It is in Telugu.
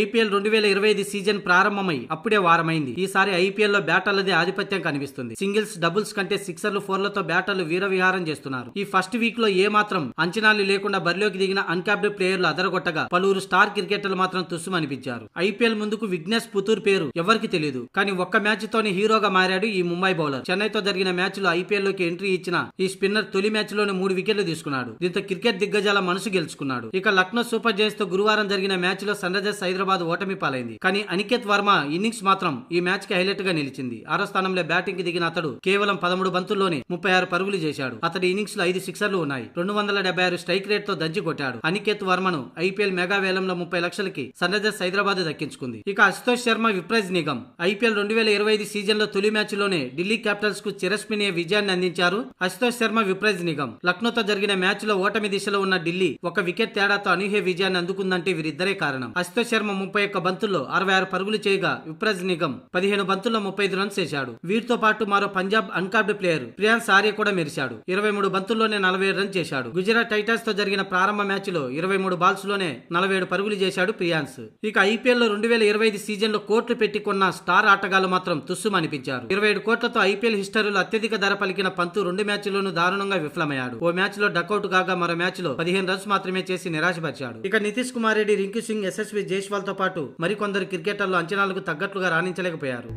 ఐపీఎల్ రెండు వేల ఇరవై ఐదు సీజన్ ప్రారంభమై అప్పుడే వారమైంది. ఈసారి ఐపీఎల్లో బ్యాటర్లదే ఆధిపత్యం కనిపిస్తుంది. సింగిల్స్ డబుల్స్ కంటే సిక్సర్లు ఫోర్లతో బ్యాటర్లు వీరవిహారం చేస్తున్నారు. ఈ ఫస్ట్ వీక్లో ఏ మాత్రం అంచనాలు లేకుండా బరిలోకి దిగిన అన్కాప్డ్ ప్లేయర్లు అదరగొట్టగా పలువురు స్టార్ క్రికెటర్లు మాత్రం తుస్సుమనిపించారు. ఐపీఎల్ ముందుకు విఘ్నేష్ పుతూర్ పేరు ఎవరికి తెలియదు కానీ ఒక్క మ్యాచ్ తోనే హీరోగా మారాడు ఈ ముంబై బౌలర్. చెన్నైతో జరిగిన మ్యాచ్లో ఐపీఎల్లోకి ఎంట్రీ ఇచ్చిన ఈ స్పిన్నర్ తొలి మ్యాచ్లోనే మూడు వికెట్లు తీసుకున్నాడు. దీంతో క్రికెట్ దిగ్గజాల మనసు గెలుచుకున్నాడు. ఇక లక్నో సూపర్ జైన్స్తో గురువారం జరిగిన మ్యాచ్లో సన్ రైజర్స్ హైదరాబాద్ ఓటమి పాలైంది. కానీ అనికేత్ వర్మ ఇన్నింగ్స్ మాత్రం ఈ మ్యాచ్కి హైలైట్గా నిలిచింది. ఆరో స్థానంలో బ్యాటింగ్కి దిగిన అతడు కేవలం పదమూడు బంతుల్లోనే ముప్పై ఆరు పరుగులు చేశాడు. అతడి ఇన్నింగ్స్లో ఐదు సిక్సర్లు ఉన్నాయి. రెండు వందల డెబ్బై ఆరు స్ట్రైక్ రేట్తో దంచి కొట్టాడు. అనికేత్ వర్మను ఐపీఎల్ మెగా వేలంలో ముప్పై లక్షలకి సన్ రైజర్స్ హైదరాబాద్ దక్కించుకుంది. ఇక అశుతోష్ శర్మ విప్రైజ్ నిగం ఐపీఎల్ రెండు వేల ఇరవై ఐదు సీజన్లో తొలి మ్యాచ్లోనే ఢిల్లీ క్యాపిటల్స్కు చిరస్మినే విజయాన్ని అందించారు అశుతోష్ శర్మ విప్రైజ్ నిగం లక్నోతో జరిగిన మ్యాచ్లో ఓటమి దిశలో ఉన్న ఢిల్లీ ఒక వికెట్ తేడాతో అనూహ్య విజయాన్ని అందుకుందంటే వీరిద్దరే కారణం. అశుతోష్ శర్మ ముప్పై ఒక్క బంతుల్లో అరవై ఆరు పరుగులు చేయగా విప్రజ్ నిగమ్ పదిహేను బంతుల్లో ముప్పై ఐదు రన్స్ చేశాడు. వీరితో పాటు మరో పంజాబ్ అన్కాబ్డ్ ప్లేయర్ ప్రియాన్స్ ఆర్య కూడా మెరిశాడు. ఇరవై మూడు బంతుల్లోనే నలభై ఏడు రన్స్ చేశాడు. గుజరాత్ టైటన్స్తో జరిగిన ప్రారంభ మ్యాచ్లో ఇరవై మూడు బాల్స్లోనే నలభై ఏడు పరుగులు చేశాడు ప్రియాన్స్. ఇక ఐపీఎల్లో రెండు వేల ఇరవై ఐదు సీజన్లో కోట్లు పెట్టి కొన్న స్టార్ ఆటగాళ్ళు మాత్రం తుస్సుమనిపించారు ఇరవై ఏడు కోట్లతో ఐపీఎల్ హిస్టరీలో అత్యధిక ధర పలికిన పంతు రెండు మ్యాచ్ల్లోనూ దారుణంగా విఫలమయ్యాడు. ఓ మ్యాచ్లో డకౌట్ కాగా మరో మ్యాచ్లో పదిహేను రన్స్ మాత్రమే చేసి నిరాశపరిచాడు. ఇక నితీష్ కుమార్ రెడ్డి రింకు సింగ్ ఎస్ఎస్వి జైస్వాల్ తో పాటు మరికొందరు క్రికెటర్లు అంచనాలకు తగ్గట్లుగా రాణించలేకపోయారు.